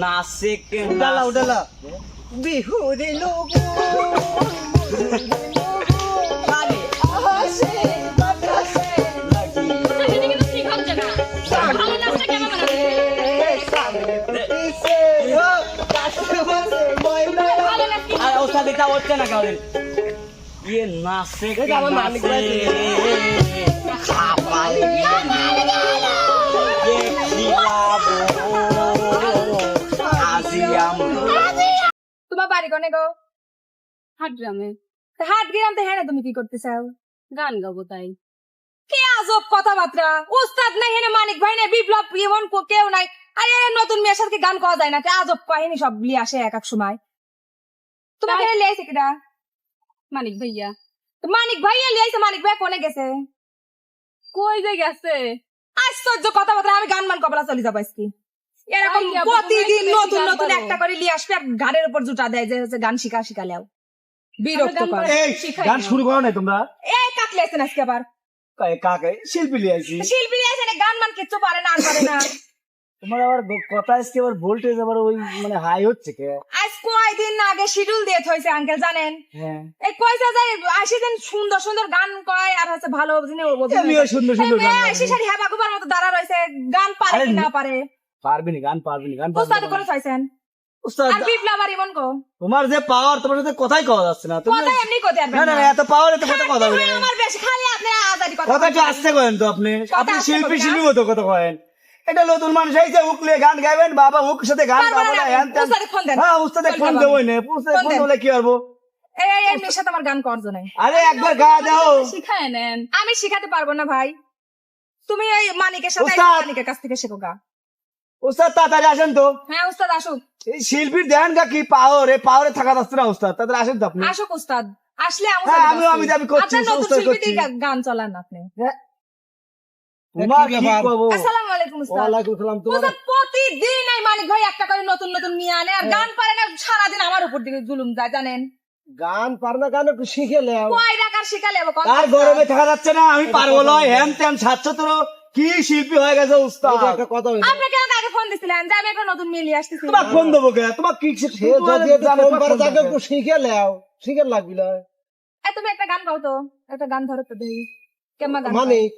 নাচে কে উডালা। উডালা লাগি সেটা কিন্তু ঠিক হচ্ছে না ভালো নাচটা কেমন বানাবে দিছে ও কাছে বসে ময়না ভালো নাচ কি ওস্তাদ তোমার বাড়ি কোনে গো? হাট গ্রামে হাট গিরাম তো হ্যাঁ তুমি কি করতে চাও? গান গাবো তাই। কি আজব কথাবার্তা? উস্তাদ নাই হেনে মানিক ভাই নাই বিপ্লব এমন কেউ নাই। আরে নতুন মেয়ের সাথে গান করা যায় না? কি আজব কাহিনী সব লিয়ে আসে এক এক সময়। তোমাকে লিয়েছে কিটা মানিক ভাইয়া। মানিক ভাইয়া লিয়েছে মানিক ভাই কোনে গেছে? কই যে গেছে? আশ্চর্য কথাবার্তা আমি গান মান কবলা চলে যাব আজকে। এরকম প্রতিদিন নতুন নতুন একটা করে লিয়ে আসবে আর ঘাড়ের উপর জুটা দেয় যে হচ্ছে গান শিখা শিখালেও বিরক্ত কর গান শুরু করো না তোমরা? এই কাকলে আছেন আজকে আবার। কাকে- শিল্পী লিয়ে আইছি। শিল্পী লিয়েছে না, গান মান কিচ্ছু পারে না আর পারে না। তোমার আবার কথা আজকে আবার ভোল্টেজ আবার ওই মানে হাই হচ্ছে কে? আজ কয়দিন আগে শিডিউল দিয়ে থইছে আঙ্কেল জানেন? হ্যাঁ। এই কইছে যে আশি দিন সুন্দর সুন্দর গান কয় আর হচ্ছে ভালো অভিনয় আমিও সুন্দর সুন্দর গান। আইসি সারি হ্যাঁ মতো দাঁড়া রয়েছে গান পারে কি না পারে? পারবি না গান পারবি না গান উস্তাদ করে চাইছেন? উস্তাদ আর বিপ্লব আর ইমন কো? তোমার যে পাওয়ার তোমার সাথে কথাই কওয়া যাচ্ছে না। তুমি কথা এমনি কইতে না পারবেন না না না, এত পাওয়ার এত কথা কথা বলে আমার বেশি খালি আপনি আজাদি কথা কথা একটু। আসতে করেন তো আপনি? আপনি শিল্পী শিল্পী মতো কথা কয়েন। এটা নতুন মানুষ আইছে উকলে গান গাইবেন বাবা উক সাথে গান গাবো না না ত্যান। উস্তাদে ফোন দেন। হ্যাঁ উস্তাদে ফোন দেবই না। উস্তাদে ফোন। হলে কি করব? এই এই মেয়ের সাথে আমার গান করছ নাই আরে একবার গা দাও। শিখায় নেন। আমি শিখাতে পারব না ভাই। তুমি এই মানিকের সাথে। মানিকের কাছ থেকে শেখো গা। উস্তাদ তাড়াতাড়ি আসেন তো। হ্যাঁ উস্তাদ আসুক। এই শিল্পীর দেন গা কি পাওয়ার পাওয়ারে থাকা যাচ্ছে না উস্তাদ তাড়াতাড়ি আসেন তো আপনি। আসুক উস্তাদ আসলে আমি হ্যাঁ, চলে আমিও- আমি করছি, উস্তাদ গান চালান আপনি। তোমার কি আসসালামু আলাইকুম উস্তাদ ওয়ালাইকুম সালাম তোমার উস্তাদ প্রতিদিন এই মানিক ভাই একটা করে নতুন নতুন নিয়ে আনে আর গান পারে না সারাদিন আমার উপর দিকে জুলুম যায় জানেন। গান পার না গান একটু শিখে লেও? কয় টাকার শিখালে আর গরমে থাকা যাচ্ছে না আমি পারব নয় হ্যান ত্যান ছাত্র তোর। কি শিল্পী হয়ে গেছে উস্তাদ? একটা কথা। আপনি কেন আগে ফোন দিছিলেন যে আমি একটা নতুন মিলিয়ে আসতেছি। তোমার ফোন দেবো কে? তোমার কি সে যদি একটু কোম্পারে থাকে একটু শিখে লেও শিখে লাগবি না। এই তুমি একটা গান গাও তো। একটা গান ধরো তো দেই কেমন গান।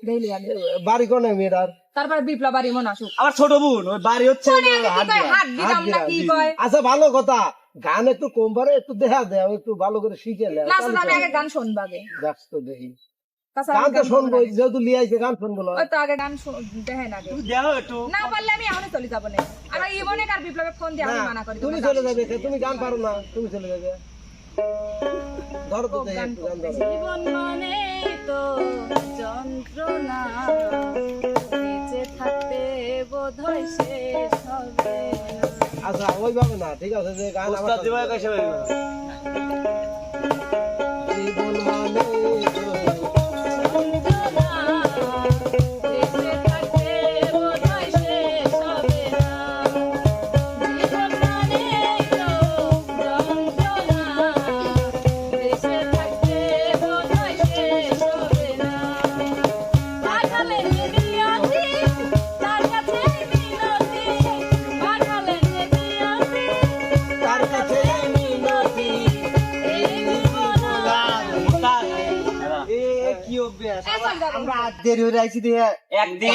দেইলি আগে বাড়ি কোনে মেয়েরার তারপরে বিপ্লব আর ইমন আসুক। আমার ছোট বোন ওই বাড়ি হচ্ছে কি কয় হাত দিলাম না কি কয়? আচ্ছা ভালো কথা। গান একটু কোম্পারে একটু দেখা দেও একটু ভালো করে শিখে লেও না আমি আগে গান শুনব আগে। দেখছ তো দেখি। তাছাড়া গান আমি তো গান শুনব শুনব যেহেতু লিয়ে আইছে গান শুনব না তো আগে গান শু- দেখেন আগে। তুমি দেখো একটু। না পারলে আমি এখনই চলে যাব না আর ওই ইমনে আর ফোন দিয়ে আমি মানা করি তুমি চলে যাবে তুমি গান পারো না তুমি চলে যাবে। ধরো তো গান জীবন মানে তো যন্ত্রণা বেঁচে থাকতে বোধ শেষ হবে না। আচ্ছা ওইভাবে না ঠিক আছে যে গান আমার জীবন মানে দেরি হয়ে আইছি দিয়ে। একদিন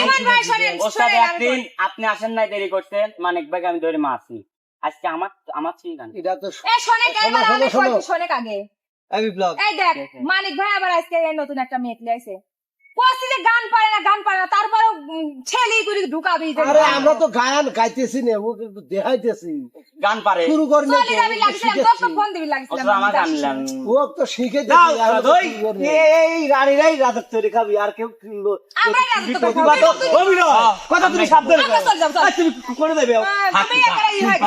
ওস্তাদ আমি একদিন আপনি আসেন নাই দেরি করছেন। মানিক ভাই আমি ধরে মারছি। আজকে আমার আমার ছিল গান এটা তো শোনো, আমি শোনো, আগে। এই বিপ্লব এই দেখ মানিক ভাই আবার আজকে নতুন একটা মেয়ে লিয়েছে কইছি যে গান পারে না গান পারে না তারপরে ছেলে করে ঢুকাবি যে আরে আমরা তো গান গাইতেছি না ও কিন্তু দেখাইতেছি। গান পারে। শুরু করি না চলে যাবি লাগছিলাম তোকে ফোন দিবি লাগছিলাম আমার গান। নিলাম ও তো শিখে না। উস্তাদ, ওই এই রানীরাই রাজার তৈরি খাবি আর কেউ কিনলো। আমরা রাজত্ব করব। অভিনয়। কথা তুমি চল। আচ্ছা, তুমি করে দেবে। আহ, তুমি একটা হয়।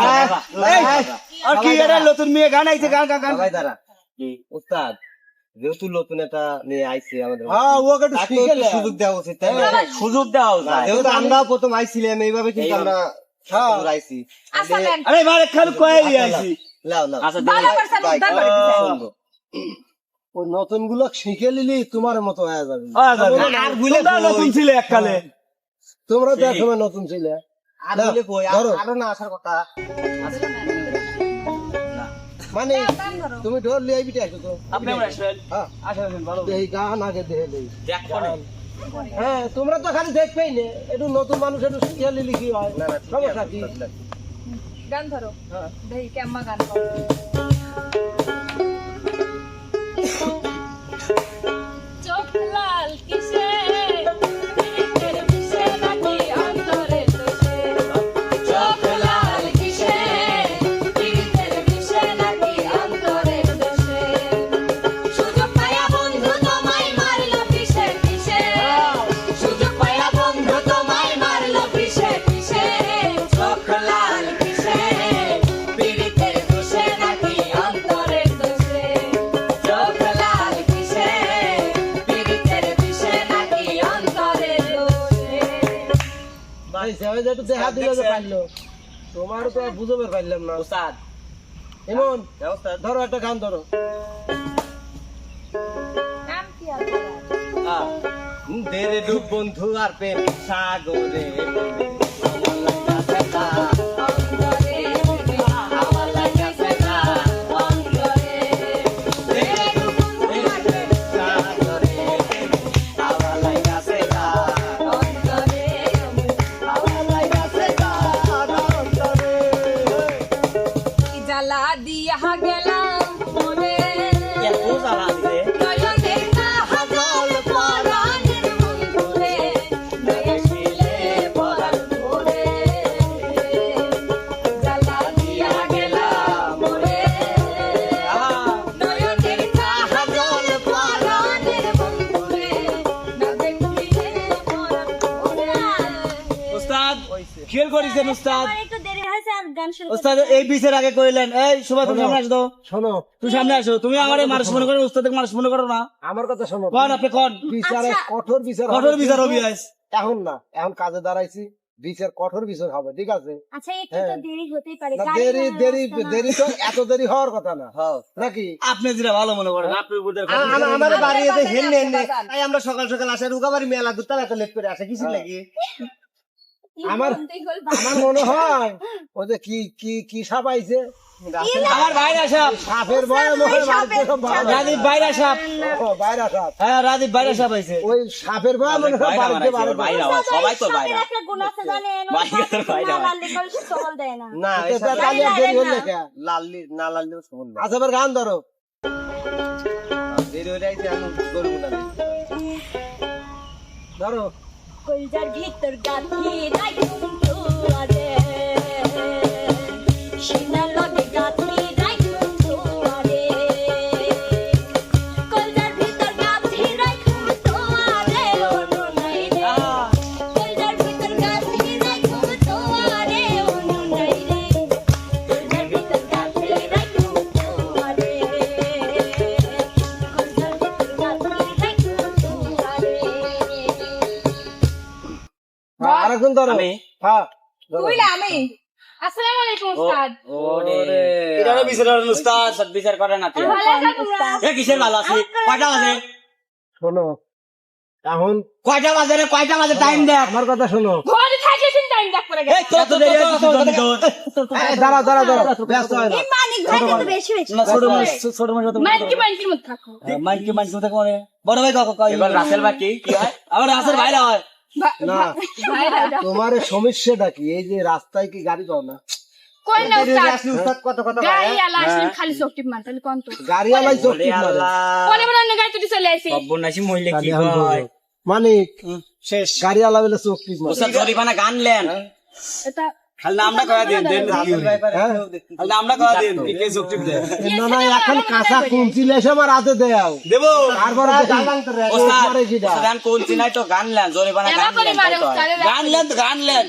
হ্যাঁ, আর কি এটা নতুন মেয়ে গান আইছে গান গান গান। সবাই দাঁড়া। কি? উস্তাদ। যেহেতু নতুন একটা নিয়ে আইছে আমাদের হ্যাঁ। সুযোগ দেওয়া উচিত তাই না? সুযোগ দেওয়া যায় যেহেতু আমরা প্রথম আইছিলাম এইভাবে কিন্তু আমরা হ্যাঁ। আইছি। আরে মারে খালি কয়েই আইছি। লাও লাও। আচ্ছা। ওই নতুনগুলো শিখে নিলি তোমার মতো হয়ে যাবে। আর। নতুন ছিল এককালে। তোমরা তো এক সময় নতুন ছিলে। আর দাও, বলে কই আরও না আসার কথা। মানে তুমি ঢোল লিয়ে বিটে আসো তো। আপনি আমার আসবেন? হ্যাঁ। আসেন ভালো এই গান আগে দেখে লই দেখ হ্যাঁ তোমরা তো খালি দেখবেই না। একটু নতুন মানুষ একটু শিখিয়ে লিখি হয়। সমস্যা কি? গান ধরো। হ্যাঁ। দেখি কেমন গান একটু দেখা দিল যে পারল। তোমারও তো আর বুঝবে পারলাম না। উস্তাদ এমন? ধরো একটা গান ধরো। নাম আর? বলার? দেরে ডুব বন্ধু আর প্রেম সাগরে। উস্তাদ? আমার একটু দেরি হয়েছে আর গান শুরু উস্তাদ এই বিচার আগে কইলেন। এই সুভাষ তুমি সামনে আসো শোনো। তুমি সামনে আসো। তুমি আমার মানুষ মনে করো উস্তাদকে মানুষ মনে করো না। আমার কথা শোনো। কন আপনি কন। বিচারে কঠোর বিচার কঠোর বিচার হবি এখন না এখন কাজে দাঁড়াইছি। বিচার কঠোর বিচার হবে ঠিক আছে? আচ্ছা একটু তো দেরি হতেই পারে। না দেরি দেরি দেরি তো এত দেরি হওয়ার কথা না। নাকি? আপনি যেটা ভালো মনে করেন আমার বাড়ি হেন হেন তাই আমরা সকাল সকাল আসে রুগাবাড়ি মেলা দুটার এত লেট করে আসে কিছু লাগি? কি আমার- আমার মনে হয় ওই যে কি কি কি সাপ আইছে? আমার বাইরে সাপ। সাপের ভয়ে মনে হয় বাড়িতে সব ভালো লাগে। রাজীব বাইরে সাপ। বাইরা সাপ। হ্যাঁ রাজীব বাইরে সাপ আইছে। ওই সাপের ভয়ে মনে হয় বাড়িতে ভালো লাগে। বাইরে আমার সবাই তো বাইরে সাপের একটা গুণ আছে জানেন ওই বাইরে তো সাপ বাইরে না হয়। লাললে করে সে সবল দেয় না। না এটা তাহলে দেরি হলো কে? লাল্লি না। লাল্লিও সমান আচ্ছা এবার গান ধরো। দেরি আমি ধরো। কলজার ভিতর গাথি রাখুন তো আরে সিনা লগে গাথি ধরো। আমি? হ্যাঁ ধরো। আমি? আসসালামু আলাইকুম উস্তাদ। ওরে। এটা বিচার উস্তাদ? উস্তাদ বিচার করে না তুই ভালো আছো তোমরা? এ কিসের ভালো আছি? কয়টা বাজে? শোনো এখন কয়টা বাজে রে? কয়টা বাজে? টাইম দেখ। আমার কথা শোনো। ঘরে থাকে চিন্তা আমি দেখ করে এই তো দেরি হয়েছে তোর তো এই, দাঁড়াও দাঁড়াও দাঁড়াও ব্যস্ত হয় না। মানিক ভাই কিন্তু বেশি হয়েছে না ছোট মানুষ ছোট মানুষ তো মাইকি মাইকির মধ্যে থাকো। মাইক কি মাইক তো করে বড় ভাই কাকা কই এবার রাসেল বা কি কি হয়? আমার রাসের ভাইরা হয়। না তোমার সমস্যাটা কি? এই যে রাস্তায় কি গাড়ি যাও না? কই না উস্তাদ? আসলে উস্তাদ কত কত গাড়ি আলা আসলে খালি চোখ টিপ মার তাহলে কোন তো? গাড়ি আলাই চোখ ওরে টিপ মারে আল্লাহ পরে বড় অন্য গাড়ি তুই চলে আসি। সর্বনাশী মহিলা কি গাড়ি আলাই হয় চোখ- মানিক শেষ। গাড়ি আলা বলে চোখ টিপ মারে উস্তাদ জরিমানা গান লেন। এটা নামটা কয়া দিন দেন হ্যাঁ? নামটা কয়া দিন কি কে না না এখন কাঁচা কুঞ্চিল এসে আমার হাতে দেও দেবো। তারপরে ওস্তাদ গান কোন চিনাই তো গান লেন জোরে এবার গান লেন তো গান লেন গান লেন।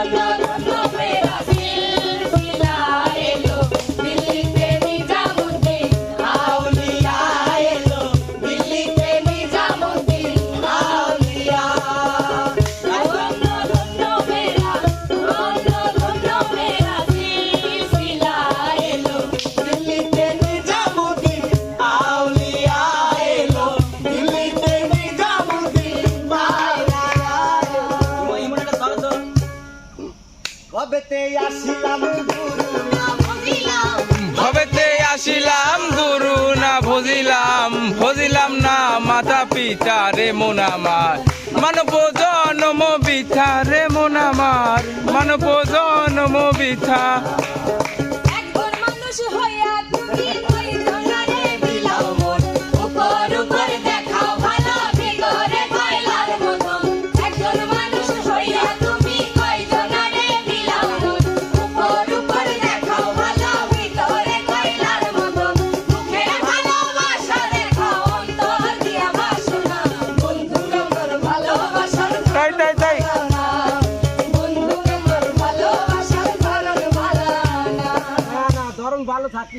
I la ভবেতে আসিলাম গুরু না ভজিলাম? ভজিলাম? না মাতা পিতা রে মন আমার। মানব জনম বিথা রে মন আমার। মানব জনম বিথা। মানুষ হইয়া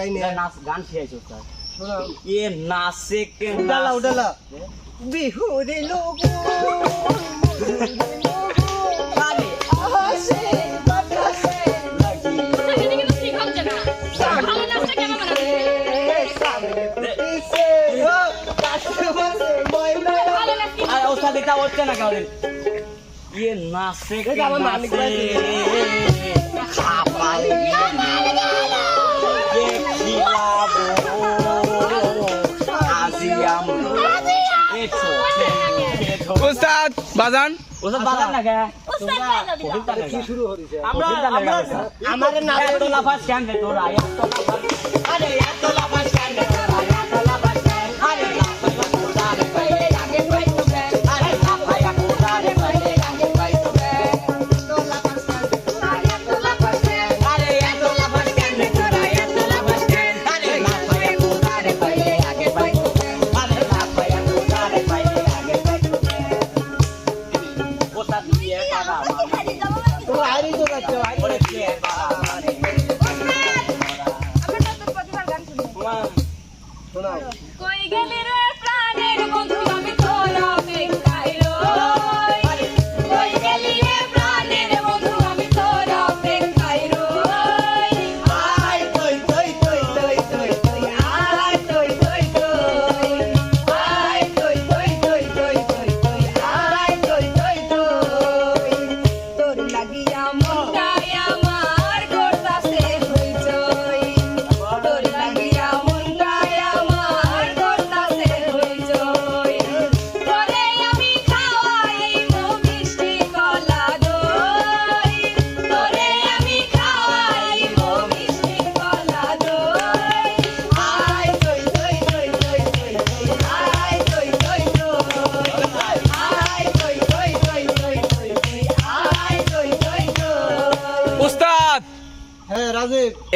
চাই না। নাচ গান খেয়েছো স্যার। এ নাচে কে উডালা উডালা বিহু রে? লোক না কারণ ये नासे के नासे ये माल উস্তাদ বাজান? ওসব বাজান না গা শুরু হইছে আমরা আমাদের লাফাস আরে এত লাফাস পোশাক দিয়ে তোরা আইরি তো যাচ্ছে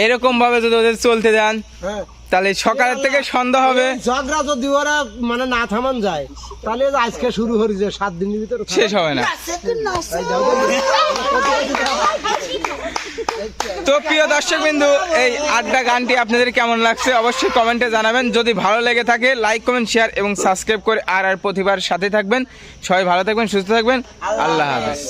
এরকম ভাবে যদি ওদের চলতে দেন হ্যাঁ। তাহলে সকালের থেকে সন্ধ্যা হবে। ঝগড়া যদি ওরা মানে না থামান যায় তাহলে আজকে শুরু হয়ে হয়েছে সাত দিনের ভিতরে শেষ হবে না। তো। প্রিয় দর্শক বিন্দু এই আড্ডা গানটি আপনাদের কেমন লাগছে অবশ্যই কমেন্টে জানাবেন। যদি ভালো লেগে থাকে লাইক কমেন্ট শেয়ার এবং সাবস্ক্রাইব করে আর আর প্রতিবার সাথে থাকবেন। সবাই ভালো থাকবেন সুস্থ থাকবেন। আল্লাহ হাফেজ।